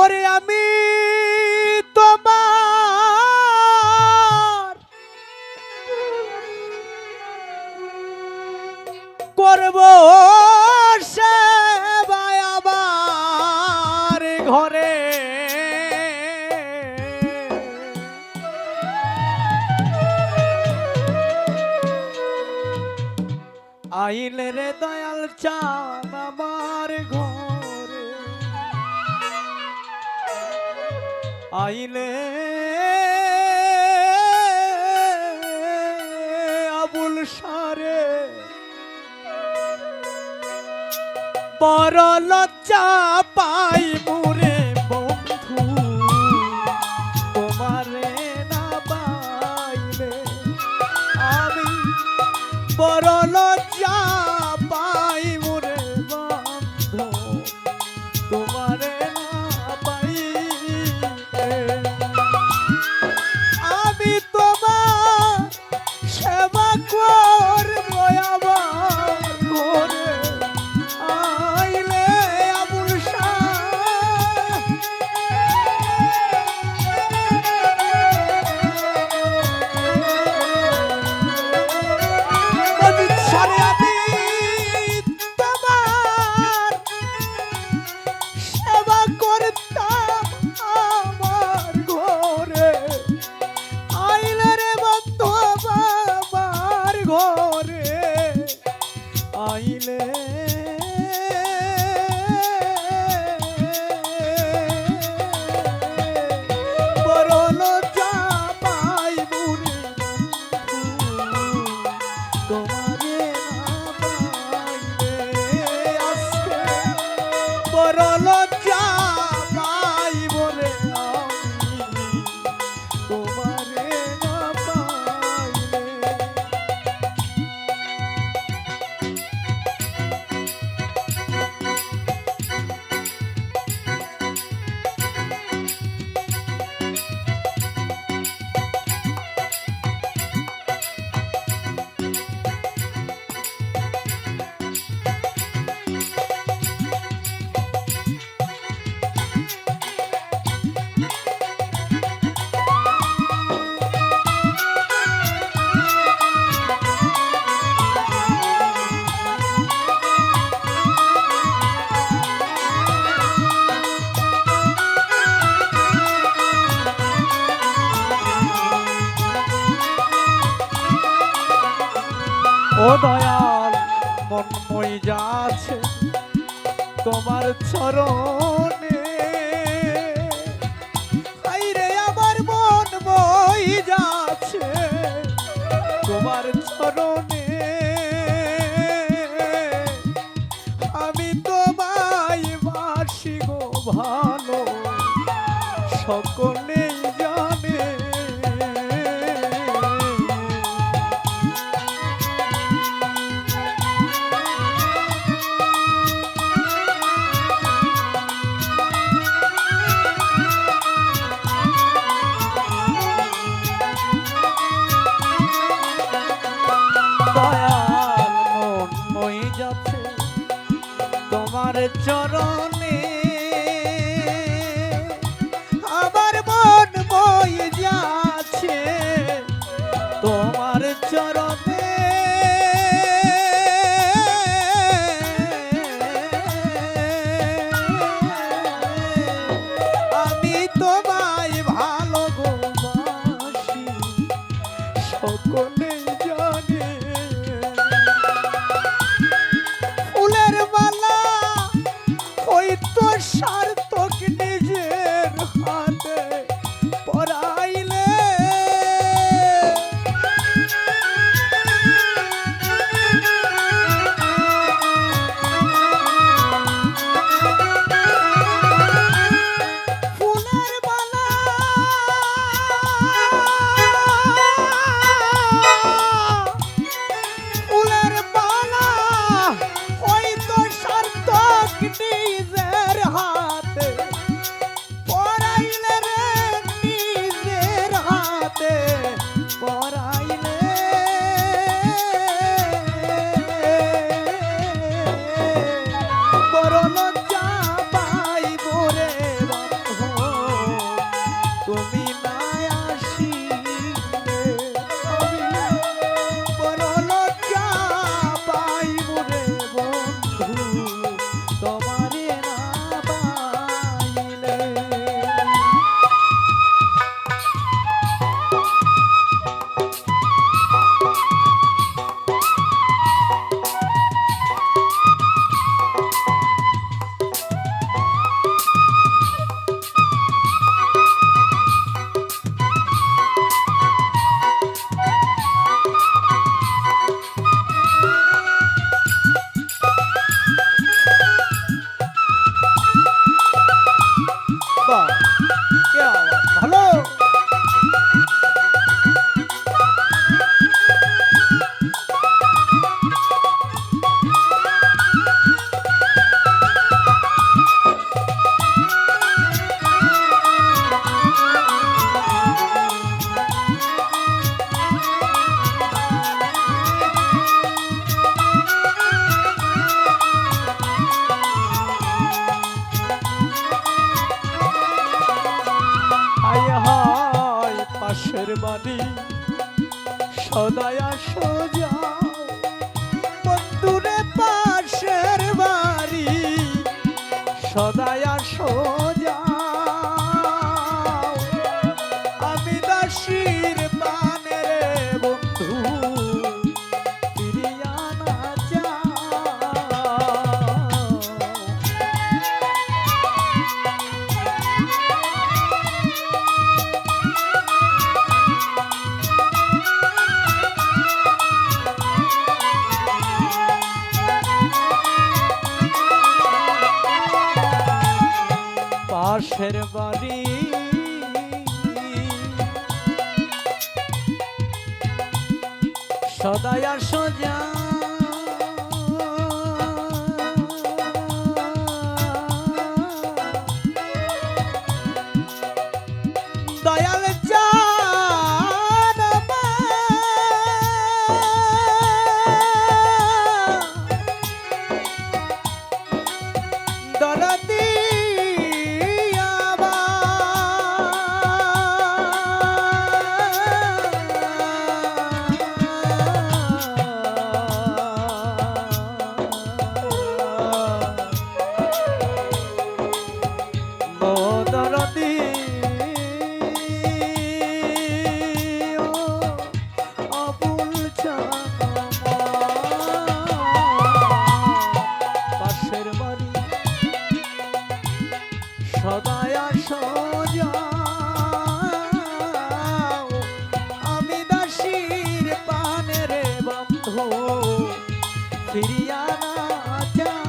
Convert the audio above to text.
ওরে আমি তোমার করব ঘরে। আইলে রে দয়াল চান আইলে আবুল সারে। বড় লজ্জা পাই মুরে বন্ধু তোমারে না পাইলে আমি বড় লজ্জা মন মই যাচ্ছে তোমার চরণে? হাইরে আমার মন মই যাচ্ছে তোমার চরণে। আমি তোমায় সকলেই সকলে সদায়া পাশের বাড়ি। সদায়া সোজা। দয়াল Acha.